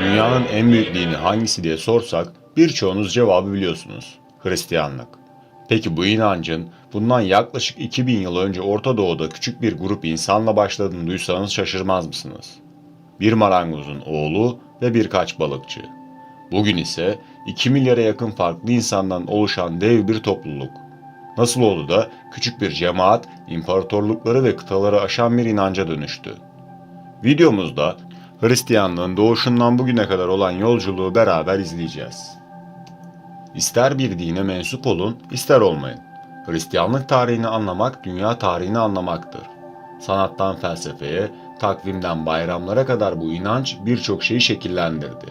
Dünyanın en büyük dini hangisi diye sorsak birçoğunuz cevabı biliyorsunuz. Hristiyanlık. Peki bu inancın bundan yaklaşık 2000 yıl önce Orta Doğu'da küçük bir grup insanla başladığını duysanız şaşırmaz mısınız? Bir marangozun oğlu ve birkaç balıkçı. Bugün ise 2 milyara yakın farklı insandan oluşan dev bir topluluk. Nasıl oldu da küçük bir cemaat imparatorlukları ve kıtaları aşan bir inanca dönüştü? Videomuzda Hristiyanlığın doğuşundan bugüne kadar olan yolculuğu beraber izleyeceğiz. İster bir dine mensup olun, ister olmayın. Hristiyanlık tarihini anlamak, dünya tarihini anlamaktır. Sanattan felsefeye, takvimden bayramlara kadar bu inanç birçok şeyi şekillendirdi.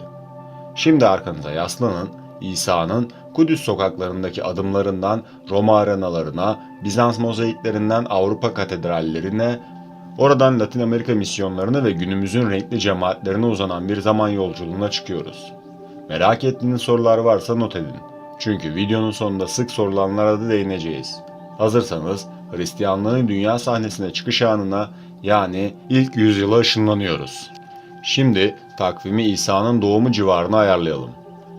Şimdi arkanıza yaslanın, İsa'nın Kudüs sokaklarındaki adımlarından Roma arenalarına, Bizans mozaiklerinden Avrupa katedrallerine, oradan Latin Amerika misyonlarına ve günümüzün renkli cemaatlerine uzanan bir zaman yolculuğuna çıkıyoruz. Merak ettiğiniz sorular varsa not edin. Çünkü videonun sonunda sık sorulanlara da değineceğiz. Hazırsanız Hristiyanlığın dünya sahnesine çıkış anına yani ilk yüzyıla ışınlanıyoruz. Şimdi takvimi İsa'nın doğumu civarına ayarlayalım.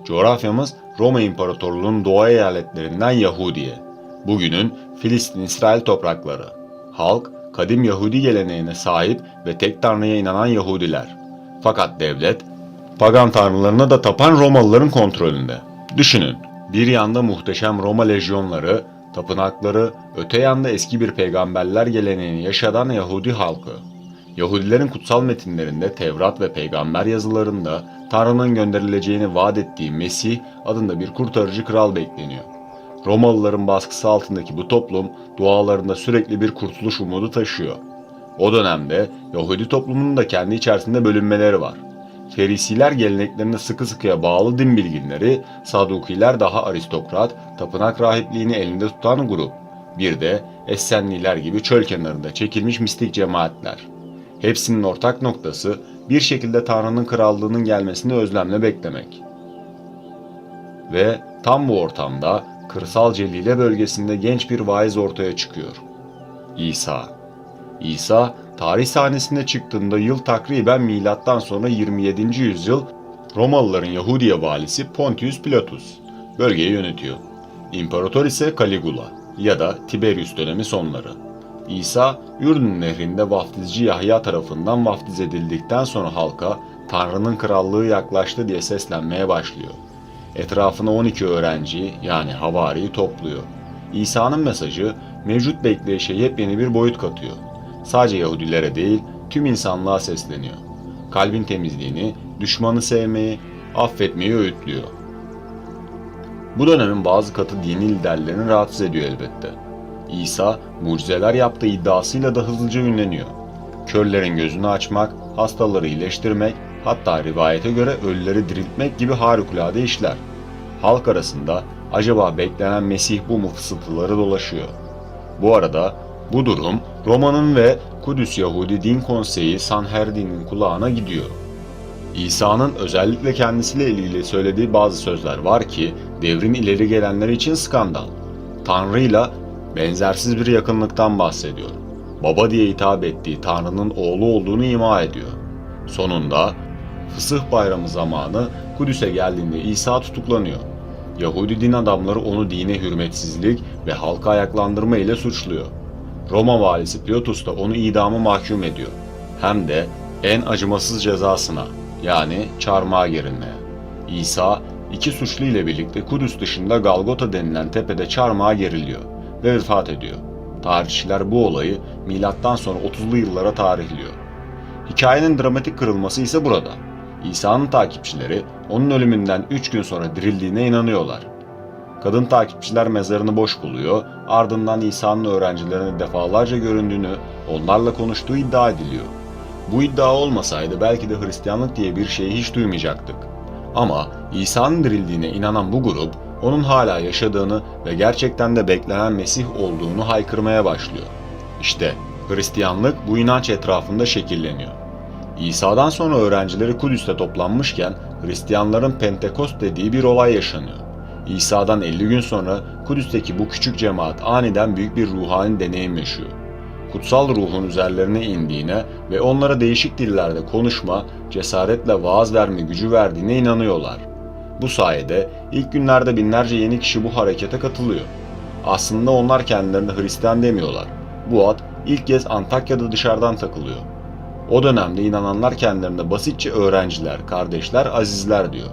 Coğrafyamız Roma İmparatorluğu'nun doğu eyaletlerinden Yahudiye. Bugünün Filistin-İsrail toprakları. Halk kadim Yahudi geleneğine sahip ve tek tanrıya inanan Yahudiler. Fakat devlet pagan tanrılarına da tapan Romalıların kontrolünde. Düşünün, bir yanda muhteşem Roma lejyonları, tapınakları, öte yanda eski bir peygamberler geleneğini yaşadan Yahudi halkı. Yahudilerin kutsal metinlerinde Tevrat ve peygamber yazılarında Tanrı'nın gönderileceğini vaat ettiği Mesih adında bir kurtarıcı kral bekleniyor. Romalıların baskısı altındaki bu toplum dualarında sürekli bir kurtuluş umudu taşıyor. O dönemde Yahudi toplumunun da kendi içerisinde bölünmeleri var. Ferisiler geleneklerine sıkı sıkıya bağlı din bilginleri, Sadukiler daha aristokrat, tapınak rahipliğini elinde tutan grup. Bir de Essenliler gibi çöl kenarında çekilmiş mistik cemaatler. Hepsinin ortak noktası bir şekilde Tanrı'nın krallığının gelmesini özlemle beklemek. Ve tam bu ortamda kırsal Celile bölgesinde genç bir vaiz ortaya çıkıyor. İsa. İsa tarih sahnesine çıktığında yıl takriben milattan sonra 27. yüzyıl Romalıların Yahudiye valisi Pontius Pilatus bölgeyi yönetiyor. İmparator ise Caligula ya da Tiberius dönemi sonları. İsa Ürdün nehrinde vaftizci Yahya tarafından vaftiz edildikten sonra halka Tanrı'nın krallığı yaklaştı diye seslenmeye başlıyor. Etrafına 12 öğrenci yani havariyi topluyor. İsa'nın mesajı mevcut bekleyişe yepyeni bir boyut katıyor. Sadece Yahudilere değil tüm insanlığa sesleniyor. Kalbin temizliğini, düşmanı sevmeyi, affetmeyi öğütlüyor. Bu dönemin bazı katı dini liderlerini rahatsız ediyor elbette. İsa mucizeler yaptığı iddiasıyla da hızlıca ünleniyor. Körlerin gözünü açmak, hastaları iyileştirmek, hatta rivayete göre ölüleri diriltmek gibi harikulade işler. Halk arasında acaba beklenen Mesih bu mu fısıltıları dolaşıyor. Bu arada bu durum Roma'nın ve Kudüs Yahudi Din Konseyi Sanhedrin'in kulağına gidiyor. İsa'nın özellikle kendisiyle ilgili söylediği bazı sözler var ki devrin ileri gelenleri için skandal. Tanrı'yla benzersiz bir yakınlıktan bahsediyor. Baba diye hitap ettiği Tanrı'nın oğlu olduğunu ima ediyor. Sonunda Fısıh bayramı zamanı Kudüs'e geldiğinde İsa tutuklanıyor. Yahudi din adamları onu dine hürmetsizlik ve halka ayaklandırma ile suçluyor. Roma valisi Pilatus da onu idama mahkum ediyor. Hem de en acımasız cezasına yani çarmıha gerilmeye. İsa iki suçlu ile birlikte Kudüs dışında Galgota denilen tepede çarmıha geriliyor ve vefat ediyor. Tarihçiler bu olayı milattan sonra 30'lu yıllara tarihliyor. Hikayenin dramatik kırılması ise burada. İsa'nın takipçileri onun ölümünden 3 gün sonra dirildiğine inanıyorlar. Kadın takipçiler mezarını boş buluyor, ardından İsa'nın öğrencilerine defalarca göründüğünü, onlarla konuştuğu iddia ediliyor. Bu iddia olmasaydı belki de Hristiyanlık diye bir şeyi hiç duymayacaktık. Ama İsa'nın dirildiğine inanan bu grup, onun hala yaşadığını ve gerçekten de beklenen Mesih olduğunu haykırmaya başlıyor. İşte Hristiyanlık bu inanç etrafında şekilleniyor. İsa'dan sonra öğrencileri Kudüs'te toplanmışken Hristiyanların Pentekost dediği bir olay yaşanıyor. İsa'dan 50 gün sonra Kudüs'teki bu küçük cemaat aniden büyük bir ruhani deneyim yaşıyor. Kutsal ruhun üzerlerine indiğine ve onlara değişik dillerde konuşma, cesaretle vaaz verme gücü verdiğine inanıyorlar. Bu sayede ilk günlerde binlerce yeni kişi bu harekete katılıyor. Aslında onlar kendilerine Hristiyan demiyorlar. Bu ad ilk kez Antakya'da dışarıdan takılıyor. O dönemde inananlar kendilerine basitçe öğrenciler, kardeşler, azizler diyor.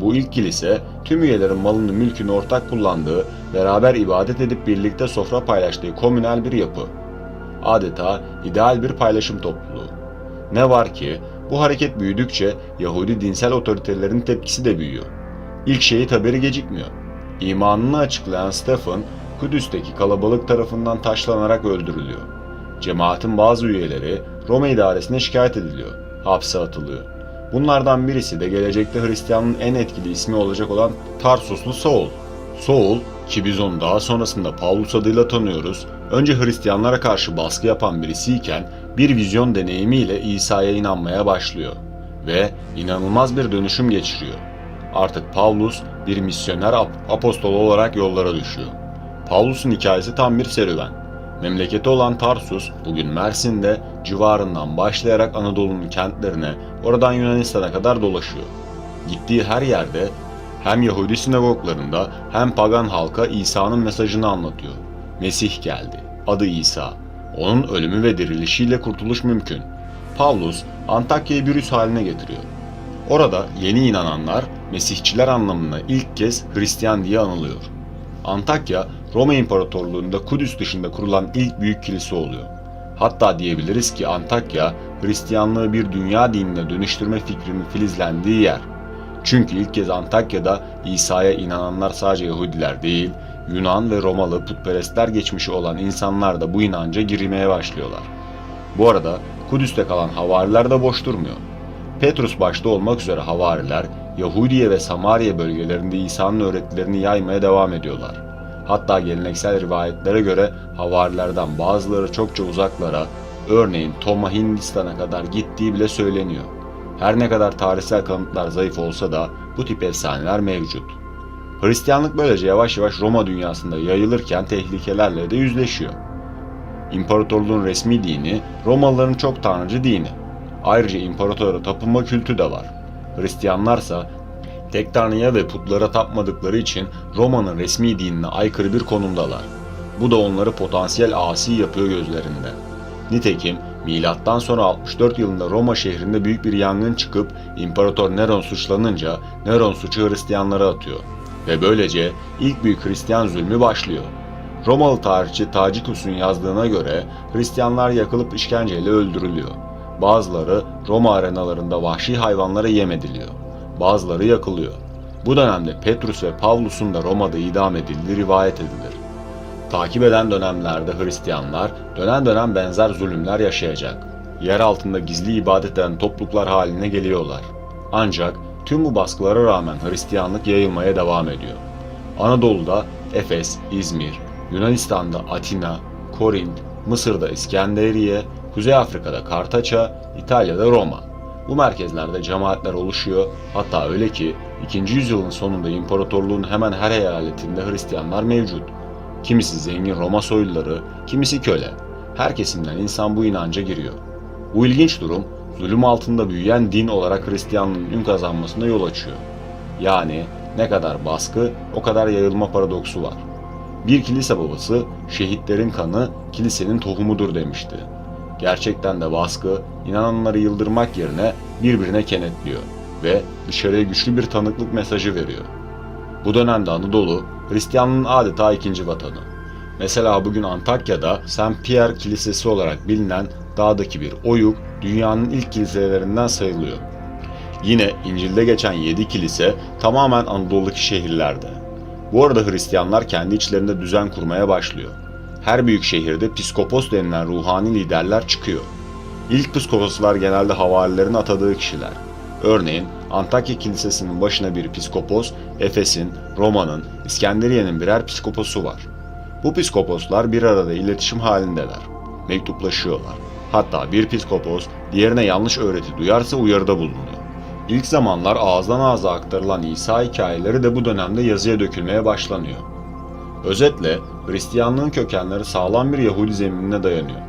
Bu ilk kilise tüm üyelerin malını mülkünü ortak kullandığı, beraber ibadet edip birlikte sofra paylaştığı komünel bir yapı. Adeta ideal bir paylaşım topluluğu. Ne var ki bu hareket büyüdükçe Yahudi dinsel otoritelerin tepkisi de büyüyor. İlk şehit haberi gecikmiyor. İmanını açıklayan Stephen, Kudüs'teki kalabalık tarafından taşlanarak öldürülüyor. Cemaatin bazı üyeleri Roma idaresine şikayet ediliyor, hapse atılıyor. Bunlardan birisi de gelecekte Hristiyanlığın en etkili ismi olacak olan Tarsuslu Saul. Saul, ki biz onu daha sonrasında Paulus adıyla tanıyoruz, önce Hristiyanlara karşı baskı yapan birisiyken bir vizyon deneyimiyle İsa'ya inanmaya başlıyor ve inanılmaz bir dönüşüm geçiriyor. Artık Paulus bir misyoner ap- apostol olarak yollara düşüyor. Paulus'un hikayesi tam bir serüven. Memleketi olan Tarsus bugün Mersin'de civarından başlayarak Anadolu'nun kentlerine, oradan Yunanistan'a kadar dolaşıyor. Gittiği her yerde hem Yahudi sinagoglarında hem pagan halka İsa'nın mesajını anlatıyor. Mesih geldi. Adı İsa. Onun ölümü ve dirilişiyle kurtuluş mümkün. Paulus Antakya'yı bir üs haline getiriyor. Orada yeni inananlar Mesihçiler anlamında ilk kez Hristiyan diye anılıyor. Antakya, Roma İmparatorluğu'nda Kudüs dışında kurulan ilk büyük kilise oluyor. Hatta diyebiliriz ki Antakya, Hristiyanlığı bir dünya dinine dönüştürme fikrinin filizlendiği yer. Çünkü ilk kez Antakya'da İsa'ya inananlar sadece Yahudiler değil, Yunan ve Romalı putperestler geçmişi olan insanlar da bu inanca girmeye başlıyorlar. Bu arada Kudüs'te kalan havariler de boş durmuyor. Petrus başta olmak üzere havariler Yahudiye ve Samariye bölgelerinde İsa'nın öğretilerini yaymaya devam ediyorlar. Hatta geleneksel rivayetlere göre havarilerden bazıları çokça uzaklara, örneğin Toma Hindistan'a kadar gittiği bile söyleniyor. Her ne kadar tarihsel kanıtlar zayıf olsa da bu tip efsaneler mevcut. Hristiyanlık böylece yavaş yavaş Roma dünyasında yayılırken tehlikelerle de yüzleşiyor. İmparatorluğun resmi dini Romalıların çok tanrıcı dini. Ayrıca imparatora tapınma kültü de var. Hristiyanlarsa tek tanrıya ve putlara tapmadıkları için Roma'nın resmi dinine aykırı bir konumdalar. Bu da onları potansiyel asi yapıyor gözlerinde. Nitekim milattan sonra 64 yılında Roma şehrinde büyük bir yangın çıkıp İmparator Neron suçlanınca Neron suçu Hristiyanlara atıyor ve böylece ilk büyük Hristiyan zulmü başlıyor. Romalı tarihçi Tacitus'un yazdığına göre Hristiyanlar yakılıp işkenceyle öldürülüyor. Bazıları Roma arenalarında vahşi hayvanlara yem ediliyor. Bazıları yakılıyor. Bu dönemde Petrus ve Pavlus'un da Roma'da idam edildiği rivayet edilir. Takip eden dönemlerde Hristiyanlar dönem dönem benzer zulümler yaşayacak. Yer altında gizli ibadet eden topluluklar haline geliyorlar. Ancak tüm bu baskılara rağmen Hristiyanlık yayılmaya devam ediyor. Anadolu'da Efes, İzmir, Yunanistan'da Atina, Korint, Mısır'da İskenderiye, Kuzey Afrika'da Kartaça, İtalya'da Roma. Bu merkezlerde cemaatler oluşuyor hatta öyle ki 2. yüzyılın sonunda imparatorluğun hemen her eyaletinde Hristiyanlar mevcut. Kimisi zengin Roma soyluları, kimisi köle. Her kesimden insan bu inanca giriyor. Bu ilginç durum zulüm altında büyüyen din olarak Hristiyanlığın ün kazanmasına yol açıyor. Yani ne kadar baskı o kadar yayılma paradoksu var. Bir kilise babası şehitlerin kanı kilisenin tohumudur demişti. Gerçekten de baskı inananları yıldırmak yerine birbirine kenetliyor ve dışarıya güçlü bir tanıklık mesajı veriyor. Bu dönemde Anadolu Hristiyanlığın adeta ikinci vatanı. Mesela bugün Antakya'da Saint Pierre Kilisesi olarak bilinen dağdaki bir oyuk dünyanın ilk kiliselerinden sayılıyor. Yine İncil'de geçen 7 kilise tamamen Anadolu'daki şehirlerde. Bu arada Hristiyanlar kendi içlerinde düzen kurmaya başlıyor. Her büyük şehirde piskopos denilen ruhani liderler çıkıyor. İlk piskoposlar genelde havarilerin atadığı kişiler. Örneğin Antakya Kilisesi'nin başına bir piskopos, Efes'in, Roma'nın, İskenderiye'nin birer piskoposu var. Bu piskoposlar bir arada iletişim halindeler. Mektuplaşıyorlar. Hatta bir piskopos diğerine yanlış öğreti duyarsa uyarıda bulunuyor. İlk zamanlar ağızdan ağza aktarılan İsa hikayeleri de bu dönemde yazıya dökülmeye başlanıyor. Özetle Hristiyanlığın kökenleri sağlam bir Yahudi zeminine dayanıyor.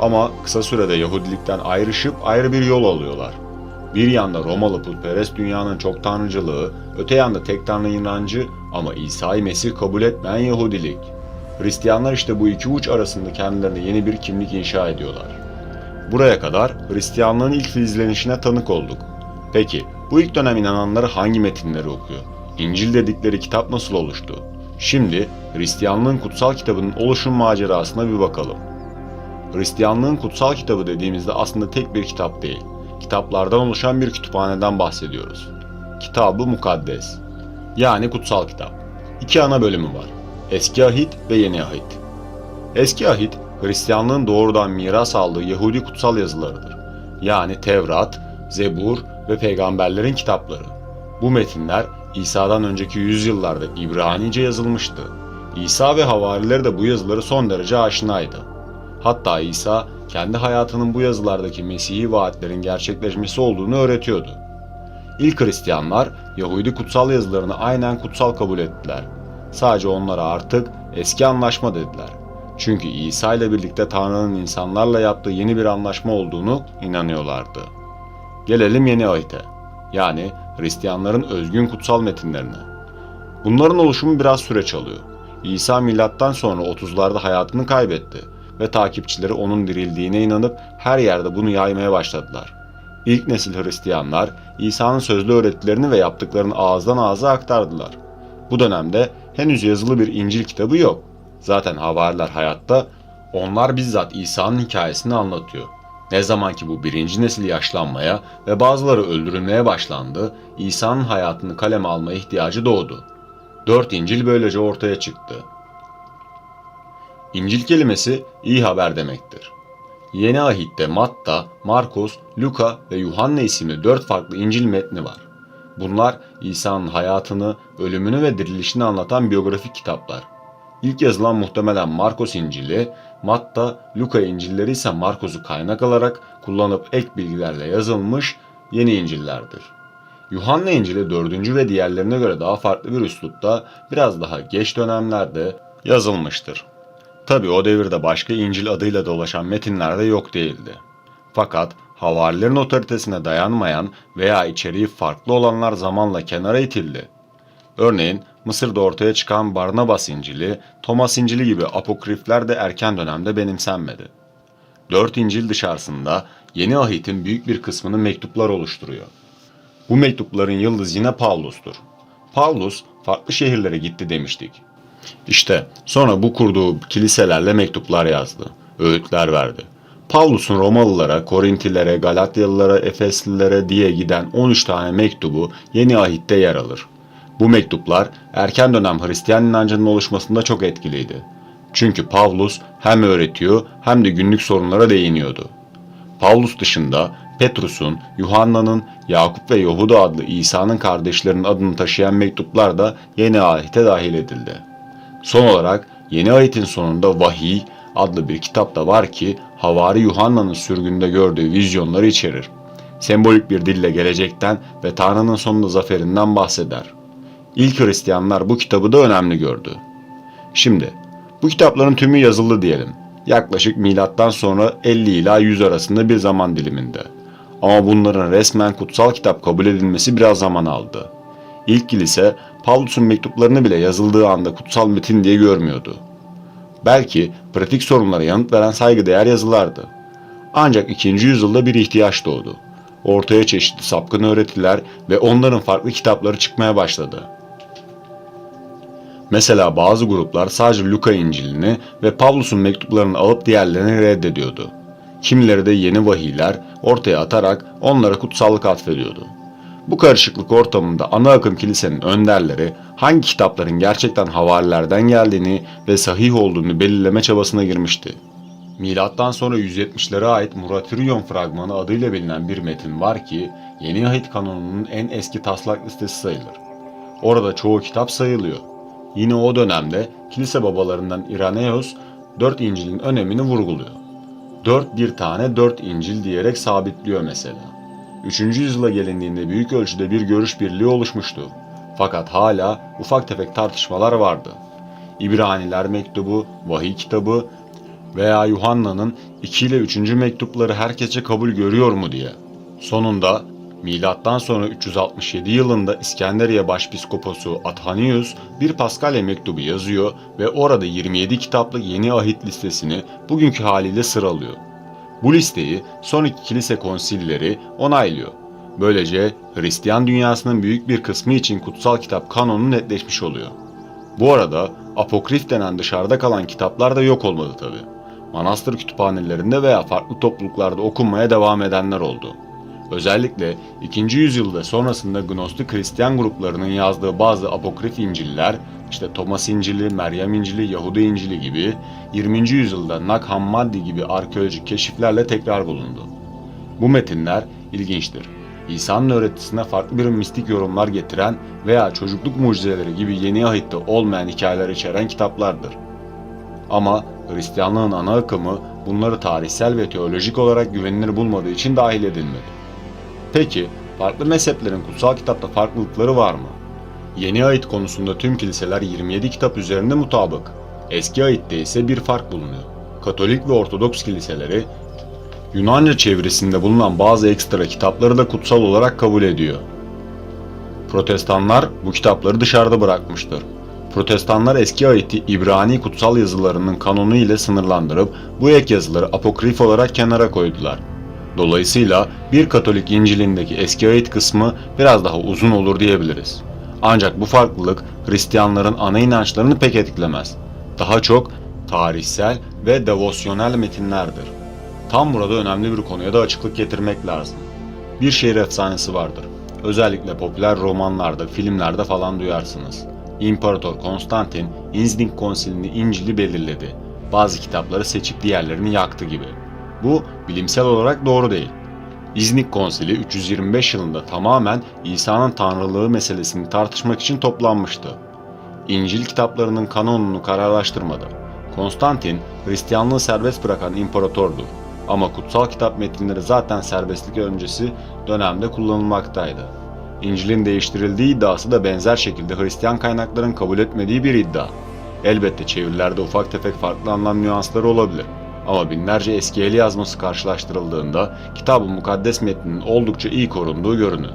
Ama kısa sürede Yahudilikten ayrışıp ayrı bir yol alıyorlar. Bir yanda Romalı putperest dünyanın çok tanrıcılığı, öte yanda tek tanrı inancı ama İsa'yı Mesih kabul etmeyen Yahudilik. Hristiyanlar işte bu iki uç arasında kendilerine yeni bir kimlik inşa ediyorlar. Buraya kadar Hristiyanlığın ilk filizlenişine tanık olduk. Peki bu ilk dönem inananları hangi metinleri okuyor? İncil dedikleri kitap nasıl oluştu? Şimdi Hristiyanlığın kutsal kitabının oluşum macerasına bir bakalım. Hristiyanlığın kutsal kitabı dediğimizde aslında tek bir kitap değil. Kitaplardan oluşan bir kütüphaneden bahsediyoruz. Kitabı Mukaddes. Yani kutsal kitap. İki ana bölümü var. Eski Ahit ve Yeni Ahit. Eski Ahit, Hristiyanlığın doğrudan miras aldığı Yahudi kutsal yazılarıdır. Yani Tevrat, Zebur ve peygamberlerin kitapları. Bu metinler İsa'dan önceki yüzyıllarda İbranice yazılmıştı. İsa ve havarileri de bu yazıları son derece aşinaydı. Hatta İsa kendi hayatının bu yazılardaki Mesih'i vaatlerin gerçekleşmesi olduğunu öğretiyordu. İlk Hristiyanlar Yahudi kutsal yazılarını aynen kutsal kabul ettiler. Sadece onlara artık eski anlaşma dediler. Çünkü İsa ile birlikte Tanrı'nın insanlarla yaptığı yeni bir anlaşma olduğunu inanıyorlardı. Gelelim yeni ahite. Yani Hristiyanların özgün kutsal metinlerine. Bunların oluşumu biraz süreç alıyor. İsa milattan sonra 30'larda hayatını kaybetti ve takipçileri onun dirildiğine inanıp her yerde bunu yaymaya başladılar. İlk nesil Hristiyanlar İsa'nın sözlü öğretilerini ve yaptıklarını ağızdan ağza aktardılar. Bu dönemde henüz yazılı bir İncil kitabı yok. Zaten havariler hayatta, onlar bizzat İsa'nın hikayesini anlatıyor. Ne zaman ki bu birinci nesil yaşlanmaya ve bazıları öldürülmeye başlandı, İsa'nın hayatını kaleme alma ihtiyacı doğdu. Dört İncil böylece ortaya çıktı. İncil kelimesi iyi haber demektir. Yeni Ahit'te Matta, Markos, Luka ve Yuhanna isimli dört farklı İncil metni var. Bunlar İsa'nın hayatını, ölümünü ve dirilişini anlatan biyografik kitaplar. İlk yazılan muhtemelen Markos İncil'i, Matta, Luka İncil'leri ise Markos'u kaynak alarak kullanıp ek bilgilerle yazılmış yeni İncil'lerdir. Yuhanna İncil'i 4. ve diğerlerine göre daha farklı bir üslupta biraz daha geç dönemlerde yazılmıştır. Tabi o devirde başka İncil adıyla dolaşan metinler de yok değildi. Fakat havarilerin otoritesine dayanmayan veya içeriği farklı olanlar zamanla kenara itildi. Örneğin Mısır'da ortaya çıkan Barnabas İncil'i, Thomas İncil'i gibi apokrifler de erken dönemde benimsenmedi. Dört İncil dışarısında Yeni Ahit'in büyük bir kısmını mektuplar oluşturuyor. Bu mektupların yıldız yine Pavlus'tur. Pavlus farklı şehirlere gitti demiştik. İşte sonra bu kurduğu kiliselerle mektuplar yazdı, öğütler verdi. Pavlus'un Romalılara, Korintilere, Galatyalılara, Efeslilere diye giden 13 tane mektubu Yeni Ahit'te yer alır. Bu mektuplar erken dönem Hristiyan inancının oluşmasında çok etkiliydi. Çünkü Pavlus hem öğretiyor hem de günlük sorunlara değiniyordu. Pavlus dışında Petrus'un, Yuhanna'nın, Yakup ve Yahuda adlı İsa'nın kardeşlerinin adını taşıyan mektuplar da Yeni Ahit'e dahil edildi. Son olarak Yeni Ahit'in sonunda Vahiy adlı bir kitap da var ki Havari Yuhanna'nın sürgünde gördüğü vizyonları içerir. Sembolik bir dille gelecekten ve Tanrı'nın sonunda zaferinden bahseder. İlk Hristiyanlar bu kitabı da önemli gördü. Şimdi bu kitapların tümü yazılı diyelim. Yaklaşık milattan sonra 50 ila 100 arasında bir zaman diliminde. Ama bunların resmen kutsal kitap kabul edilmesi biraz zaman aldı. İlk kilise Pavlus'un mektuplarını bile yazıldığı anda kutsal metin diye görmüyordu. Belki pratik sorunlara yanıt veren saygıdeğer yazılardı. Ancak 2. yüzyılda bir ihtiyaç doğdu. Ortaya çeşitli sapkın öğretiler ve onların farklı kitapları çıkmaya başladı. Mesela bazı gruplar sadece Luka İncil'ini ve Pavlus'un mektuplarını alıp diğerlerini reddediyordu. Kimileri de yeni vahiyler ortaya atarak onlara kutsallık atfediyordu. Bu karışıklık ortamında ana akım kilisenin önderleri hangi kitapların gerçekten havarilerden geldiğini ve sahih olduğunu belirleme çabasına girmişti. Milattan sonra 170'lere ait Muratyrion fragmanı adıyla bilinen bir metin var ki Yeni Ahit kanonunun en eski taslak listesi sayılır. Orada çoğu kitap sayılıyor. Yine o dönemde kilise babalarından Irenaeus dört İncil'in önemini vurguluyor. Dört bir tane dört İncil diyerek sabitliyor mesela. 3. yüzyıla gelindiğinde büyük ölçüde bir görüş birliği oluşmuştu. Fakat hala ufak tefek tartışmalar vardı. İbraniler mektubu, vahiy kitabı veya Yuhanna'nın 2 ile 3. mektupları herkese kabul görüyor mu diye. Sonunda milattan sonra 367 yılında İskenderiye Başpiskoposu Athanius bir Paskalya mektubu yazıyor ve orada 27 kitaplı yeni ahit listesini bugünkü haliyle sıralıyor. Bu listeyi son iki kilise konsilleri onaylıyor. Böylece Hristiyan dünyasının büyük bir kısmı için kutsal kitap kanonu netleşmiş oluyor. Bu arada apokrif denen dışarıda kalan kitaplar da yok olmadı tabi. Manastır kütüphanelerinde veya farklı topluluklarda okunmaya devam edenler oldu. Özellikle 2. yüzyılda sonrasında Gnostik Hristiyan gruplarının yazdığı bazı apokrif İncil'ler, işte Thomas İncil'i, Meryem İncil'i, Yahudi İncil'i gibi 20. yüzyılda Nag Hammadi gibi arkeolojik keşiflerle tekrar bulundu. Bu metinler ilginçtir. İsa'nın öğretisine farklı bir mistik yorumlar getiren veya çocukluk mucizeleri gibi yeni ahitte olmayan hikayeler içeren kitaplardır. Ama Hristiyanlığın ana akımı bunları tarihsel ve teolojik olarak güvenilir bulmadığı için dahil edilmedi. Peki, farklı mezheplerin kutsal kitapta farklılıkları var mı? Yeni ayet konusunda tüm kiliseler 27 kitap üzerinde mutabık. Eski ayette ise bir fark bulunuyor. Katolik ve Ortodoks kiliseleri Yunanca çevresinde bulunan bazı ekstra kitapları da kutsal olarak kabul ediyor. Protestanlar bu kitapları dışarıda bırakmıştır. Protestanlar eski ayeti İbrani kutsal yazılarının kanonu ile sınırlandırıp bu ek yazıları apokrif olarak kenara koydular. Dolayısıyla bir Katolik İncil'indeki eski ayet kısmı biraz daha uzun olur diyebiliriz. Ancak bu farklılık Hristiyanların ana inançlarını pek etkilemez. Daha çok tarihsel ve devosyonel metinlerdir. Tam burada önemli bir konuya da açıklık getirmek lazım. Bir şehir efsanesi vardır. Özellikle popüler romanlarda, filmlerde falan duyarsınız. İmparator Konstantin, İznik Konsili'ni İncil'i belirledi. Bazı kitapları seçip diğerlerini yaktı gibi. Bu bilimsel olarak doğru değil. İznik Konsili 325 yılında tamamen İsa'nın tanrılığı meselesini tartışmak için toplanmıştı. İncil kitaplarının kanonunu kararlaştırmadı. Konstantin, Hristiyanlığı serbest bırakan imparatordur. Ama kutsal kitap metinleri zaten serbestlik öncesi dönemde kullanılmaktaydı. İncil'in değiştirildiği iddiası da benzer şekilde Hristiyan kaynakların kabul etmediği bir iddia. Elbette çevirilerde ufak tefek farklı anlam nüansları olabilir. Ama binlerce eski el yazması karşılaştırıldığında kitab-ı mukaddes metninin oldukça iyi korunduğu görünür.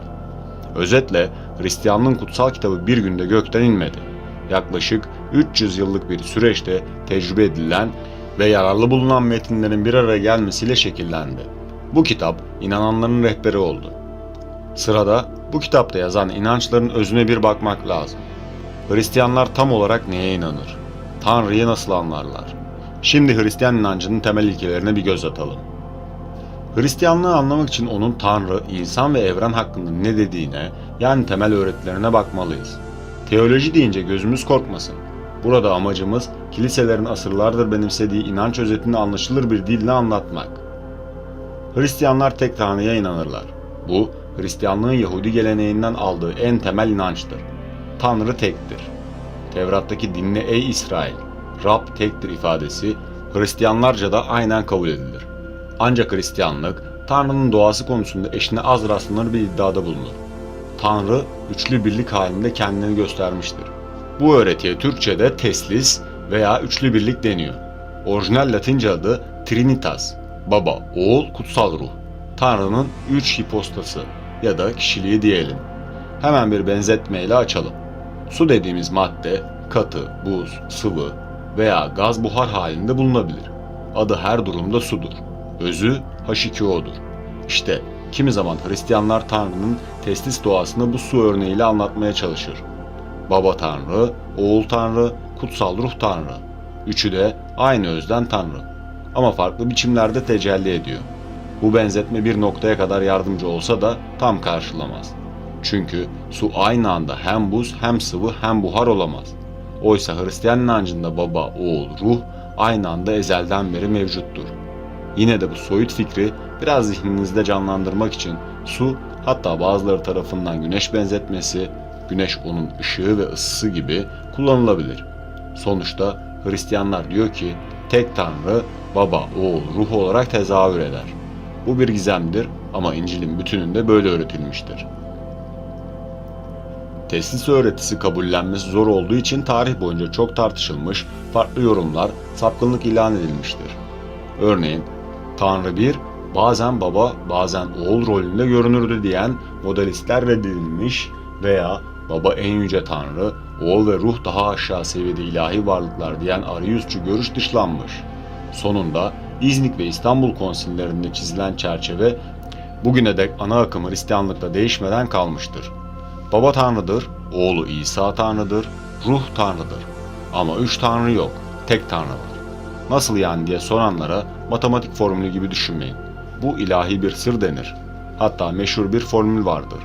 Özetle Hristiyanlığın kutsal kitabı bir günde gökten inmedi. Yaklaşık 300 yıllık bir süreçte tecrübe edilen ve yararlı bulunan metinlerin bir araya gelmesiyle şekillendi. Bu kitap inananların rehberi oldu. Sırada bu kitapta yazan inançların özüne bir bakmak lazım. Hristiyanlar tam olarak neye inanır? Tanrı'yı nasıl anlarlar? Şimdi Hristiyan inancının temel ilkelerine bir göz atalım. Hristiyanlığı anlamak için onun Tanrı, insan ve evren hakkında ne dediğine, yani temel öğretilerine bakmalıyız. Teoloji deyince gözümüz korkmasın. Burada amacımız kiliselerin asırlardır benimsediği inanç özetini anlaşılır bir dille anlatmak. Hristiyanlar tek Tanrı'ya inanırlar. Bu, Hristiyanlığın Yahudi geleneğinden aldığı en temel inançtır. Tanrı tektir. Tevrat'taki dinle ey İsrail, Rab tektir ifadesi Hristiyanlarca da aynen kabul edilir. Ancak Hristiyanlık, Tanrı'nın doğası konusunda eşine az rastlanır bir iddiada bulunur. Tanrı, üçlü birlik halinde kendini göstermiştir. Bu öğretiye Türkçe'de teslis veya üçlü birlik deniyor. Orijinal Latince adı Trinitas, Baba, Oğul, Kutsal Ruh. Tanrı'nın üç hipostası ya da kişiliği diyelim. Hemen bir benzetmeyle açalım. Su dediğimiz madde katı, buz, sıvı veya gaz buhar halinde bulunabilir. Adı her durumda sudur. Özü H2O'dur. İşte kimi zaman Hristiyanlar Tanrı'nın testis doğasını bu su örneğiyle anlatmaya çalışır. Baba Tanrı, Oğul Tanrı, Kutsal Ruh Tanrı. Üçü de aynı özden Tanrı. Ama farklı biçimlerde tecelli ediyor. Bu benzetme bir noktaya kadar yardımcı olsa da tam karşılamaz. Çünkü su aynı anda hem buz hem sıvı hem buhar olamaz. Oysa Hristiyan inancında baba, oğul, ruh aynı anda ezelden beri mevcuttur. Yine de bu soyut fikri biraz zihninizde canlandırmak için su hatta bazıları tarafından güneş benzetmesi, güneş onun ışığı ve ısısı gibi kullanılabilir. Sonuçta Hristiyanlar diyor ki tek Tanrı baba, oğul, ruh olarak tezahür eder. Bu bir gizemdir Ama İncil'in bütününde böyle öğretilmiştir. Teslis öğretisi kabullenmesi zor olduğu için tarih boyunca çok tartışılmış, farklı yorumlar, sapkınlık ilan edilmiştir. Örneğin, Tanrı bir, bazen baba, bazen oğul rolünde görünürdü diyen modelistler reddedilmiş veya baba en yüce Tanrı, oğul ve ruh daha aşağı seviyede ilahi varlıklar diyen arayüzçü görüş dışlanmış. Sonunda İznik ve İstanbul konsillerinde çizilen çerçeve bugüne dek ana akım Hristiyanlıkta değişmeden kalmıştır. Baba Tanrı'dır, oğlu İsa Tanrı'dır, ruh Tanrı'dır. Ama üç Tanrı yok, tek Tanrı var. Nasıl yani diye soranlara matematik formülü gibi düşünmeyin. Bu ilahi bir sır denir. Hatta meşhur bir formül vardır.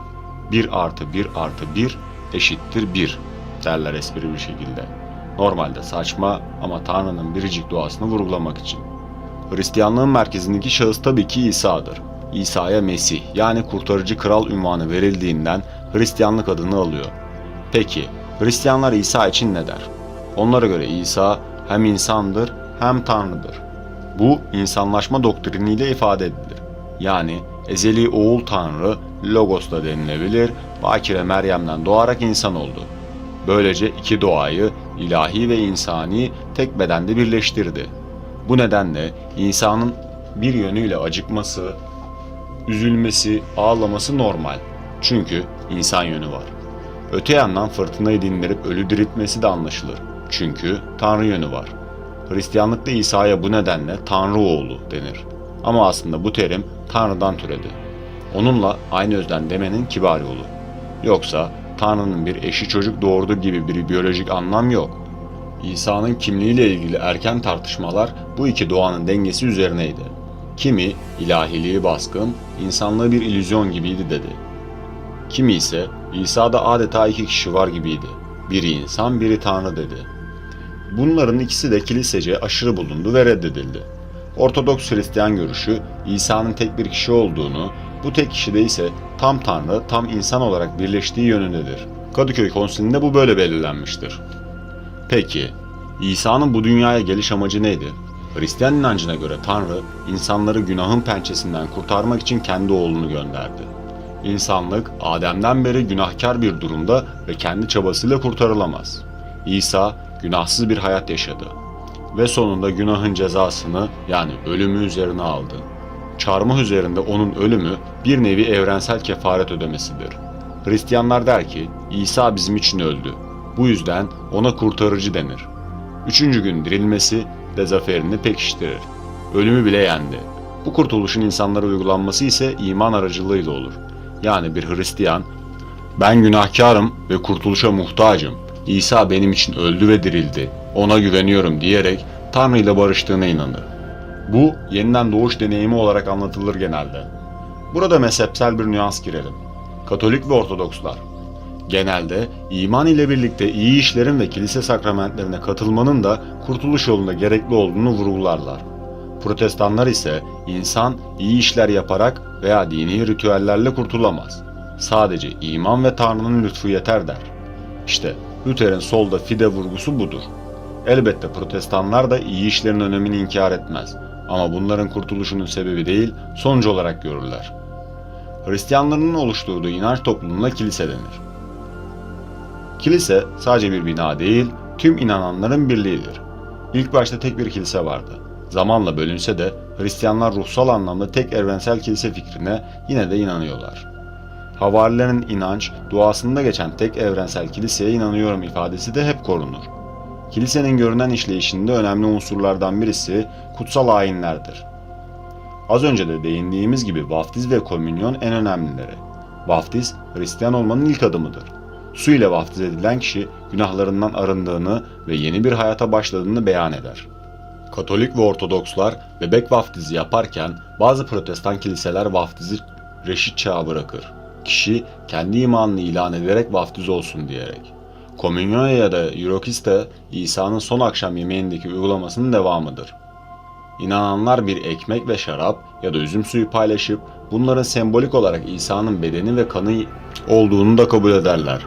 1 artı 1 artı 1 eşittir 1 derler espri bir şekilde. Normalde saçma ama Tanrı'nın biricik doğasını vurgulamak için. Hristiyanlığın merkezindeki şahıs tabii ki İsa'dır. İsa'ya Mesih yani kurtarıcı kral ünvanı verildiğinden Hristiyanlık adını alıyor. Peki Hristiyanlar İsa için ne der? Onlara göre İsa hem insandır hem Tanrı'dır. Bu insanlaşma doktriniyle ifade edilir. Yani ezeli oğul Tanrı Logos da denilebilir, Bakire Meryem'den doğarak insan oldu. Böylece iki doğayı ilahi ve insani tek bedende birleştirdi. Bu nedenle insanın bir yönüyle acıkması, üzülmesi, ağlaması normal. Çünkü insan yönü var. Öte yandan fırtınayı dindirip ölü diriltmesi de anlaşılır. Çünkü Tanrı yönü var. Hristiyanlıkta İsa'ya bu nedenle Tanrı oğlu denir. Ama aslında bu terim Tanrı'dan türedi. Onunla aynı özden demenin kibar yolu. Yoksa Tanrı'nın bir eşi çocuk doğurdu gibi bir biyolojik anlam yok. İsa'nın kimliğiyle ilgili erken tartışmalar bu iki doğanın dengesi üzerineydi. Kimi ilahiliği baskın, insanlığı bir illüzyon gibiydi dedi. Kimi ise İsa'da adeta iki kişi var gibiydi. Biri insan, biri Tanrı dedi. Bunların ikisi de kilisece aşırı bulundu ve reddedildi. Ortodoks Hristiyan görüşü İsa'nın tek bir kişi olduğunu, bu tek kişide ise tam Tanrı, tam insan olarak birleştiği yönündedir. Kadıköy Konsili'nde bu böyle belirlenmiştir. Peki, İsa'nın bu dünyaya geliş amacı neydi? Hristiyan inancına göre Tanrı, insanları günahın pençesinden kurtarmak için kendi oğlunu gönderdi. İnsanlık, Adem'den beri günahkar bir durumda ve kendi çabasıyla kurtarılamaz. İsa, günahsız bir hayat yaşadı ve sonunda günahın cezasını yani ölümü üzerine aldı. Çarmıh üzerinde onun ölümü bir nevi evrensel kefaret ödemesidir. Hristiyanlar der ki İsa bizim için öldü. Bu yüzden ona kurtarıcı denir. Üçüncü gün dirilmesi de zaferini pekiştirir. Ölümü bile yendi. Bu kurtuluşun insanlara uygulanması ise iman aracılığıyla olur. Yani bir Hristiyan, ben günahkarım ve kurtuluşa muhtacım. İsa benim için öldü ve dirildi. Ona güveniyorum diyerek Tanrı ile barıştığına inanır. Bu yeniden doğuş deneyimi olarak anlatılır genelde. Burada mezhepsel bir nüans girelim. Katolik ve Ortodokslar genelde iman ile birlikte iyi işlerin ve kilise sakramentlerine katılmanın da kurtuluş yolunda gerekli olduğunu vurgularlar. Protestanlar ise insan iyi işler yaparak veya dini ritüellerle kurtulamaz. Sadece iman ve Tanrı'nın lütfu yeter der. İşte Luther'in solda fide vurgusu budur. Elbette protestanlar da iyi işlerin önemini inkar etmez ama bunların kurtuluşunun sebebi değil, sonucu olarak görürler. Hristiyanların oluşturduğu inanç topluluğuna kilise denir. Kilise sadece bir bina değil, tüm inananların birliğidir. İlk başta tek bir kilise vardı. Zamanla bölünse de Hristiyanlar ruhsal anlamda tek evrensel kilise fikrine yine de inanıyorlar. Havarilerin inanç, duasında geçen tek evrensel kiliseye inanıyorum ifadesi de hep korunur. Kilisenin görünen işleyişinde önemli unsurlardan birisi kutsal ayinlerdir. Az önce de değindiğimiz gibi vaftiz ve komünyon en önemlileri. Vaftiz, Hristiyan olmanın ilk adımıdır. Su ile vaftiz edilen kişi günahlarından arındığını ve yeni bir hayata başladığını beyan eder. Katolik ve Ortodokslar bebek vaftizi yaparken bazı protestan kiliseler vaftizi reşit çağa bırakır. Kişi kendi imanını ilan ederek vaftiz olsun diyerek. Komünyon ya da Eurokiste İsa'nın son akşam yemeğindeki uygulamasının devamıdır. İnananlar bir ekmek ve şarap ya da üzüm suyu paylaşıp bunların sembolik olarak İsa'nın bedeni ve kanı olduğunu da kabul ederler.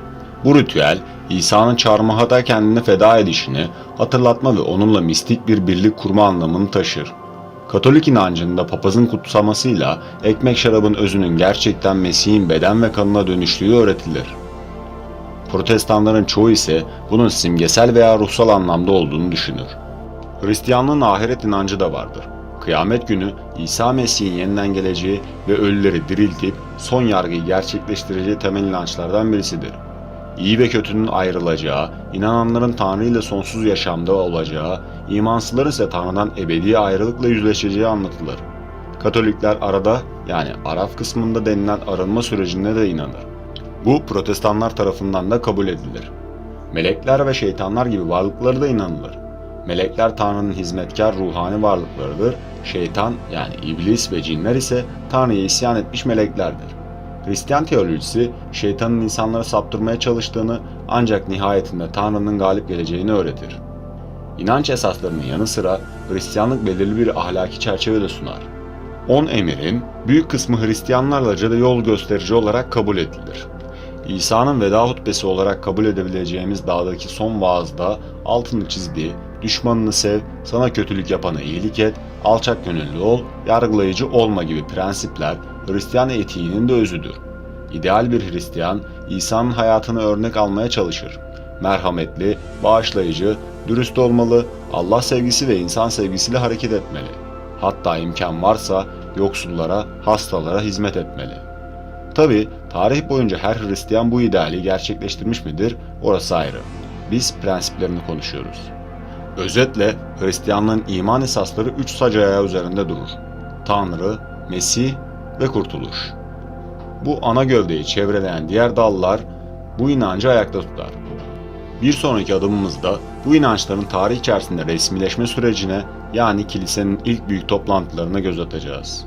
Bu ritüel İsa'nın çarmıhada kendini feda edişini hatırlatma ve onunla mistik bir birlik kurma anlamını taşır. Katolik inancında papazın kutsamasıyla ekmek şarabın özünün gerçekten Mesih'in beden ve kanına dönüştüğü öğretilir. Protestanların çoğu ise bunun simgesel veya ruhsal anlamda olduğunu düşünür. Hristiyanlığın ahiret inancı da vardır. Kıyamet günü İsa Mesih'in yeniden geleceği ve ölüleri diriltip son yargıyı gerçekleştireceği temel inançlardan birisidir. İyi ve kötünün ayrılacağı, inananların Tanrı ile sonsuz yaşamda olacağı, imansızların ise Tanrı'dan ebedi ayrılıkla yüzleşeceği anlatılır. Katolikler arada yani Araf kısmında denilen arınma sürecine de inanır. Bu protestanlar tarafından da kabul edilir. Melekler ve şeytanlar gibi varlıkları da inanılır. Melekler Tanrı'nın hizmetkar ruhani varlıklarıdır. Şeytan yani iblis ve cinler ise Tanrı'ya isyan etmiş meleklerdir. Hristiyan teolojisi şeytanın insanları saptırmaya çalıştığını ancak nihayetinde Tanrı'nın galip geleceğini öğretir. İnanç esaslarının yanı sıra Hristiyanlık belirli bir ahlaki çerçeve de sunar. On emirin büyük kısmı Hristiyanlarca da yol gösterici olarak kabul edilir. İsa'nın veda hutbesi olarak kabul edebileceğimiz dağdaki son vaazda altını çizdiği düşmanını sev, sana kötülük yapana iyilik et, alçak gönüllü ol, yargılayıcı olma gibi prensipler Hristiyan etiğinin de özüdür. İdeal bir Hristiyan, İsa'nın hayatını örnek almaya çalışır. Merhametli, bağışlayıcı, dürüst olmalı, Allah sevgisi ve insan sevgisiyle hareket etmeli. Hatta imkan varsa yoksullara, hastalara hizmet etmeli. Tabi tarih boyunca her Hristiyan bu ideali gerçekleştirmiş midir orası ayrı. Biz prensiplerini konuşuyoruz. Özetle Hristiyanlığın iman esasları üç sac ayağı üzerinde durur. Tanrı, Mesih ve kurtuluş. Bu ana gövdeyi çevreleyen diğer dallar bu inancı ayakta tutar. Bir sonraki adımımızda bu inançların tarih içerisinde resmileşme sürecine yani kilisenin ilk büyük toplantılarına göz atacağız.